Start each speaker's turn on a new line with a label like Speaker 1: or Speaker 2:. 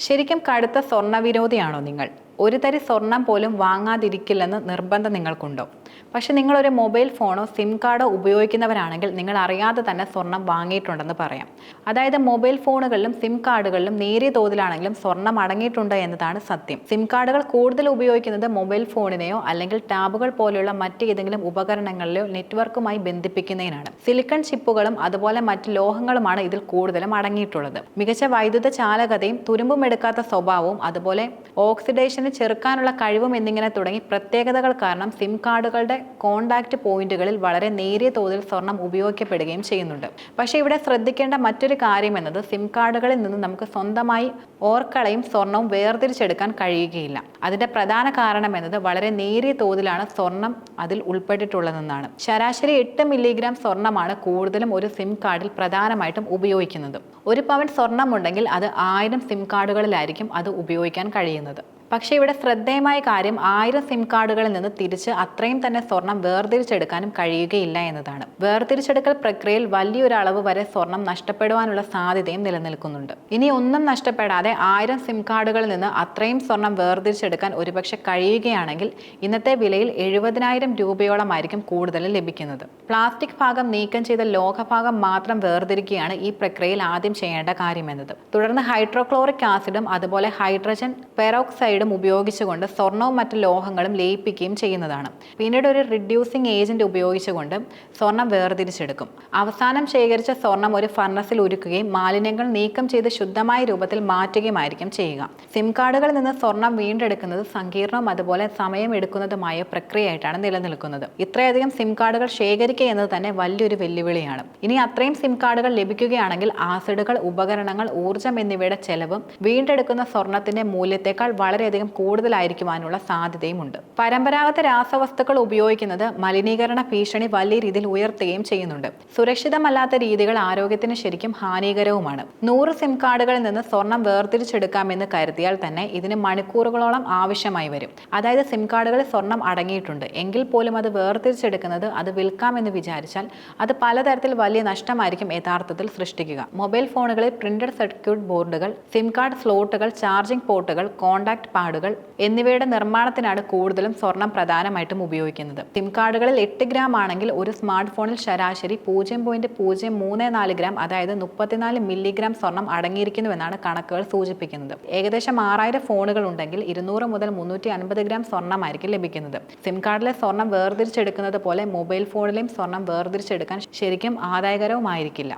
Speaker 1: ശരിക്കും കടുത്ത സ്വർണ വിരോധിയാണോ നിങ്ങൾ? ഒരു തരി സ്വർണം പോലും വാങ്ങാതിരിക്കില്ലെന്ന് നിർബന്ധം നിങ്ങൾക്കുണ്ടോ? പക്ഷെ നിങ്ങളൊരു മൊബൈൽ ഫോണോ സിം കാർഡോ ഉപയോഗിക്കുന്നവരാണെങ്കിൽ നിങ്ങൾ അറിയാതെ തന്നെ സ്വർണം വാങ്ങിയിട്ടുണ്ടെന്ന് പറയാം. അതായത് മൊബൈൽ ഫോണുകളിലും സിം കാർഡുകളിലും നേരിയ തോതിലാണെങ്കിലും സ്വർണം അടങ്ങിയിട്ടുണ്ട് എന്നതാണ് സത്യം. സിം കാർഡുകൾ കൂടുതൽ ഉപയോഗിക്കുന്നത് മൊബൈൽ ഫോണിനെയോ അല്ലെങ്കിൽ ടാബുകൾ പോലെയുള്ള മറ്റ് മറ്റേതെങ്കിലും ഉപകരണങ്ങളിലെയോ നെറ്റ്വർക്കുമായി ബന്ധിപ്പിക്കുന്നതിനാണ്. സിലിക്കൺ ചിപ്പുകളും അതുപോലെ മറ്റ് ലോഹങ്ങളുമാണ് ഇതിൽ കൂടുതലും അടങ്ങിയിട്ടുള്ളത്. മികച്ച വൈദ്യുത ചാലകതയും തുരുമ്പും എടുക്കാത്ത സ്വഭാവവും അതുപോലെ ഓക്സിഡേഷനെ ചെറുക്കാനുള്ള കഴിവും എന്നിങ്ങനെ തുടങ്ങി പ്രത്യേകതകൾ കാരണം സിം കാർഡുകളുടെ കോണ്ടാക്ട് പോയിന്റുകളിൽ വളരെ നേരിയ തോതിൽ സ്വർണം ഉപയോഗിക്കപ്പെടുകയും ചെയ്യുന്നുണ്ട്. പക്ഷേ ഇവിടെ ശ്രദ്ധിക്കേണ്ട മറ്റൊരു കാര്യം എന്നത് സിം കാർഡുകളിൽ നിന്ന് നമുക്ക് സ്വന്തമായി ഓർക്കളയും സ്വർണവും വേർതിരിച്ചെടുക്കാൻ കഴിയുകയില്ല. അതിന്റെ പ്രധാന കാരണം എന്നത് വളരെ നേരിയ തോതിലാണ് സ്വർണം അതിൽ ഉൾപ്പെട്ടിട്ടുള്ളതെന്നാണ്. ശരാശരി എട്ട് മില്ലിഗ്രാം സ്വർണമാണ് കൂടുതലും ഒരു സിം കാർഡിൽ പ്രധാനമായിട്ടും ഉപയോഗിക്കുന്നത്. ഒരു പവൻ സ്വർണമുണ്ടെങ്കിൽ അത് ആയിരം സിം കാർഡുകളിലായിരിക്കും അത് ഉപയോഗിക്കാൻ കഴിയുന്നത്. പക്ഷേ ഇവിടെ ശ്രദ്ധേയമായ കാര്യം ആയിരം സിം കാർഡുകളിൽ നിന്ന് തിരിച്ച് അത്രയും തന്നെ സ്വർണം വേർതിരിച്ചെടുക്കാനും കഴിയുകയില്ല എന്നതാണ്. വേർതിരിച്ചെടുക്കൽ പ്രക്രിയയിൽ വലിയൊരു അളവ് വരെ സ്വർണം നഷ്ടപ്പെടുവാനുള്ള സാധ്യതയും നിലനിൽക്കുന്നുണ്ട്. ഇനി ഒന്നും നഷ്ടപ്പെടാതെ ആയിരം സിം കാർഡുകളിൽ നിന്ന് അത്രയും സ്വർണം വേർതിരിച്ചെടുക്കാൻ ഒരുപക്ഷെ കഴിയുകയാണെങ്കിൽ ഇന്നത്തെ വിലയിൽ എഴുപതിനായിരം രൂപയോളമായിരിക്കും കൂടുതൽ ലഭിക്കുന്നത്. പ്ലാസ്റ്റിക് ഭാഗം നീക്കം ചെയ്ത ലോഹഭാഗം മാത്രം വേർതിരിക്കുകയാണ് ഈ പ്രക്രിയയിൽ ആദ്യം ചെയ്യേണ്ട കാര്യമെന്നത് തുടർന്ന് ഹൈഡ്രോക്ലോറിക് ആസിഡും അതുപോലെ ഹൈഡ്രജൻ പെറോക്സൈഡും ഉപയോഗിച്ചുകൊണ്ട് സ്വർണവും മറ്റ് ലോഹങ്ങളും ലയിപ്പിക്കുകയും ചെയ്യുന്നതാണ്. പിന്നീട് ഒരു റിഡ്യൂസിങ് ഏജന്റ് ഉപയോഗിച്ചുകൊണ്ട് സ്വർണം വേർതിരിച്ചെടുക്കും. അവസാനം ശേഖരിച്ച സ്വർണം ഒരു ഫർണസിൽ ഉരുക്കുകയും മാലിന്യങ്ങൾ നീക്കം ചെയ്ത് ശുദ്ധമായ രൂപത്തിൽ മാറ്റുകയുമായിരിക്കും ചെയ്യുക. സിം കാർഡുകളിൽ നിന്ന് സ്വർണം വീണ്ടെടുക്കുന്നത് സങ്കീർണവും അതുപോലെ സമയം എടുക്കുന്നതുമായ പ്രക്രിയയായിട്ടാണ് നിലനിൽക്കുന്നത്. ഇത്രയധികം സിം കാർഡുകൾ ശേഖരിക്കുക എന്നത് തന്നെ വലിയൊരു വെല്ലുവിളിയാണ്. ഇനി അത്രയും സിം കാർഡുകൾ ലഭിക്കുകയാണെങ്കിൽ ആസിഡുകൾ ഉപകരണങ്ങൾ ഊർജം എന്നിവയുടെ ചെലവും വീണ്ടെടുക്കുന്ന സ്വർണത്തിന്റെ മൂല്യത്തെക്കാൾ വളരെയധികം കൂടുതലായിരിക്കുവാനുള്ള സാധ്യതയുമുണ്ട്. പരമ്പരാഗത രാസവസ്തുക്കൾ ഉപയോഗിക്കുന്നത് മലിനീകരണ ഭീഷണി വലിയ രീതിയിൽ ഉയർത്തുകയും ചെയ്യുന്നുണ്ട്. സുരക്ഷിതമല്ലാത്ത രീതികൾ ആരോഗ്യത്തിന് ശരിക്കും ഹാനികരവുമാണ്. നൂറ് സിം കാർഡുകളിൽ നിന്ന് സ്വർണം വേർതിരിച്ചെടുക്കാമെന്ന് കരുതിയാൽ തന്നെ ഇതിന് മണിക്കൂറുകളോളം ആവശ്യമായി വരും. അതായത് സിം കാർഡുകളിൽ സ്വർണം അടങ്ങിയിട്ടുണ്ട്. എങ്കിൽ പോലും അത് വേർതിരിച്ചെടുക്കുന്നത് അത് വിൽക്കാമെന്ന് വിചാരിച്ചാൽ അത് പലതരത്തിൽ വലിയ നഷ്ടമായിരിക്കും യഥാർത്ഥത്തിൽ സൃഷ്ടിക്കുക. മൊബൈൽ ഫോണുകളിൽ പ്രിന്റഡ് സർക്യൂട്ട് ബോർഡുകൾ സിം കാർഡ് സ്ലോട്ടുകൾ ചാർജിംഗ് പോർട്ടുകൾ കോണ്ടാക്ട് പാഡുകൾ എന്നിവയുടെ നിർമ്മാണത്തിനാണ് കൂടുതലും സ്വർണം പ്രധാനമായിട്ടും ഉപയോഗിക്കുന്നത്. സിം കാർഡുകളിൽ എട്ട് ഗ്രാം ആണെങ്കിൽ ഒരു സ്മാർട്ട് ഫോണിൽ ശരാശരി പൂജ്യം പോയിന്റ് പൂജ്യം മൂന്ന് നാല് ഗ്രാം അതായത് മുപ്പത്തിനാല് മില്ലിഗ്രാം സ്വർണം അടങ്ങിയിരിക്കുന്നുവെന്നാണ് കണക്കുകൾ സൂചിപ്പിക്കുന്നത്. ഏകദേശം ആറായിരം ഫോണുകൾ ഉണ്ടെങ്കിൽ ഇരുന്നൂറ് മുതൽ മുന്നൂറ്റി അൻപത് ഗ്രാം സ്വർണമായിരിക്കും ലഭിക്കുന്നത്. സിം കാർഡിലെ സ്വർണം വേർതിരിച്ചെടുക്കുന്നത് പോലെ മൊബൈൽ ഫോണിലെയും സ്വർണം വേർതിരിച്ചെടുക്കാൻ ശരിക്കും ആദായകരവുമായിരിക്കില്ല.